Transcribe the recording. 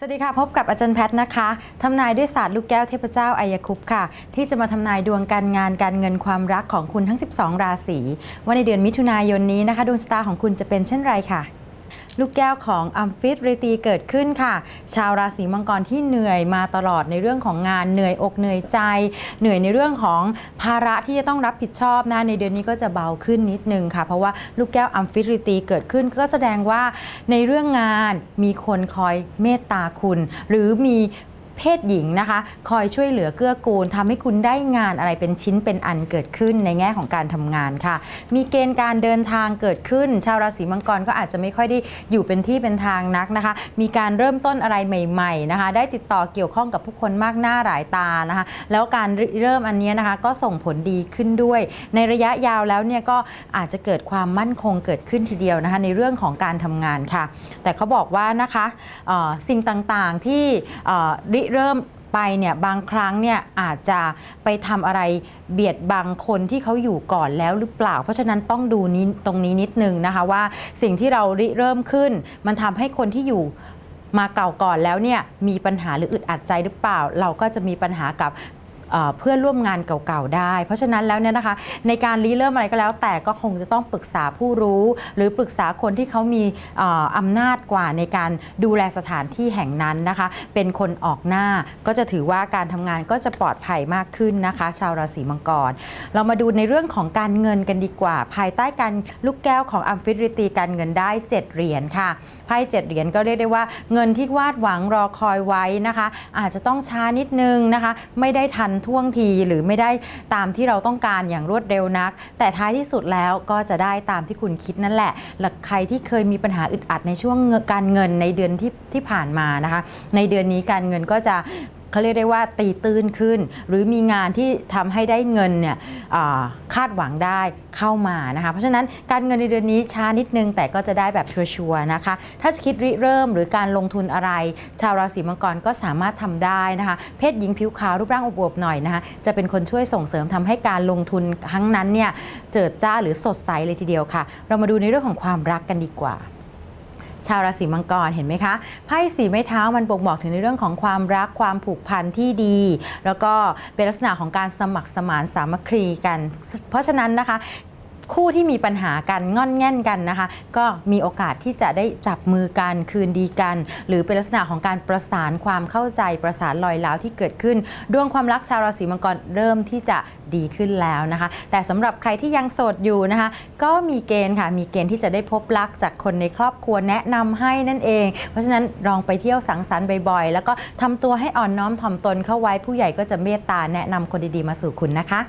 สวัสดีค่ะ พบกับอาจารย์แพทย์นะคะทำนายด้วยศาสตร์ลูกแก้วเทพเจ้าอายคุปต์ค่ะ ที่จะมาทำนายดวงการงานการเงินความรักของคุณทั้ง 12 ราศีว่าในเดือนมิถุนายนนี้นะคะดวงชะตาของคุณจะเป็นเช่นไรค่ะ ลูกแก้วของอัมฟิตรตีเกิดขึ้นค่ะ ชาวราศีมังกรที่เหนื่อยมาตลอดในเรื่องของงานเหนื่อยอกเหนื่อยใจ เหนื่อยในเรื่องของภาระที่จะต้องรับผิดชอบนะในเดือนนี้ก็จะเบาขึ้นนิดนึงค่ะ เพราะว่าลูกแก้วอัมฟิตรตีเกิดขึ้นก็แสดงว่าในเรื่องงานมีคนคอยเมตตาคุณ หรือมี เพศหญิงนะคะ คอยช่วยเหลือเกื้อกูลทำให้คุณได้งานอะไรเป็นชิ้นเป็นอันเกิดขึ้นในแง่ของการทำงานค่ะ มีเกณฑ์การเดินทางเกิดขึ้น ชาวราศีมังกรก็อาจจะไม่ค่อยได้อยู่เป็นที่เป็นทางนักนะคะ มีการเริ่มต้นอะไรใหม่ๆนะคะ ได้ติดต่อเกี่ยวข้องกับผู้คนมากหน้าหลายตานะคะ แล้วการเริ่มอันนี้นะคะ ก็ส่งผลดีขึ้นด้วย ในระยะยาวแล้วเนี่ยก็อาจจะเกิดความมั่นคงเกิดขึ้นทีเดียวนะคะ ในเรื่องของการทำงานค่ะ แต่เขาบอกว่านะคะสิ่งต่างๆที่ริเริ่มไปเนี่ยบางครั้งเนี่ยอาจจะไปทำอะไรเบียดบางคนที่เขาอยู่ก่อนแล้วหรือเปล่า เพราะฉะนั้นต้องดูนี้ตรงนี้นิดนึงนะคะว่าสิ่งที่เราริเริ่มขึ้น มันทำให้คนที่อยู่มาเก่าก่อนแล้วเนี่ยมีปัญหาหรืออึดอัดใจหรือเปล่า เราก็จะมีปัญหากับ เพื่อนร่วมงานเก่าๆได้ เพราะฉะนั้นแล้วเนี่ยนะคะ ในการรีเริ่มอะไรก็แล้ว แต่ก็คงจะต้องปรึกษาผู้รู้ หรือปรึกษาคนที่เขามีอำนาจกว่าในการดูแลสถานที่แห่งนั้นนะคะ เป็นคนออกหน้าก็จะถือว่าการทำงานก็จะปลอดภัยมากขึ้นนะคะ ชาวราศีมังกร เรามาดูในเรื่องของการเงินกันดีกว่า ภายใต้การลูกแก้วของอัมฟิริตีการเงินได้ 7 เหรียญค่ะไพ่เจ็ดเหรียญก็เรียกได้ว่าเงินที่วาดหวังรอคอยไว้นะคะ อาจจะต้องช้านิดนึงนะคะ ไม่ได้ทันท่วงทีหรือไม่ได้ตามที่เราต้องการอย่างรวดเร็วนัก แต่ท้ายที่สุดแล้วก็จะได้ตามที่คุณคิดนั่นแหละหลักใครที่เคยมีปัญหาอึดอัดในช่วงการเงินในเดือนที่ที่ผ่านมานะคะ ในเดือนนี้การเงินก็จะ เขาเรียกได้ว่าตีตื้นขึ้น หรือมีงานที่ทำให้ได้เงินเนี่ยคาดหวังได้เข้ามานะคะเพราะฉะนั้นการเงินในเดือนนี้ช้านิดนึงแต่ก็จะได้แบบชัวร์ๆนะคะ ถ้าจะคิดริเริ่มหรือการลงทุนอะไร ชาวราศีมังกรก็สามารถทำได้นะคะ เพศหญิงผิวขาวรูปร่างอวบๆหน่อยนะคะจะเป็นคนช่วยส่งเสริมทำให้การลงทุนครั้งนั้นเนี่ยเจิดจ้าหรือสดใสเลยทีเดียวค่ะ เรามาดูในเรื่องของความรักกันดีกว่า ชาวราศีมังกรเห็นไหมคะไพ่สีไม้เท้ามันบ่งบอกถึงในเรื่องของความรักความผูกพันที่ดี แล้วก็เป็นลักษณะของการสมัครสมานสามัคคีกัน เพราะฉะนั้นนะคะ คู่ที่มีปัญหากันง่อนแง่นกันนะคะ ก็มีโอกาสที่จะได้จับมือกันคืนดีกัน หรือเป็นลักษณะของการประสานความเข้าใจประสานรอยร้าวที่เกิดขึ้น ดวงความรักชาวราศีมังกรเริ่มที่จะดีขึ้นแล้วนะคะ แต่สำหรับใครที่ยังโสดอยู่นะคะ ก็มีเกณฑ์ค่ะ มีเกณฑ์ที่จะได้พบรักจากคนในครอบครัวแนะนำให้นั่นเอง เพราะฉะนั้นลองไปเที่ยวสังสรรค์บ่อยๆ แล้วก็ทำตัวให้อ่อนน้อมถ่อมตนเข้าไว้ผู้ใหญ่ก็จะเมตตาแนะนำคนดีๆมาสู่คุณนะคะ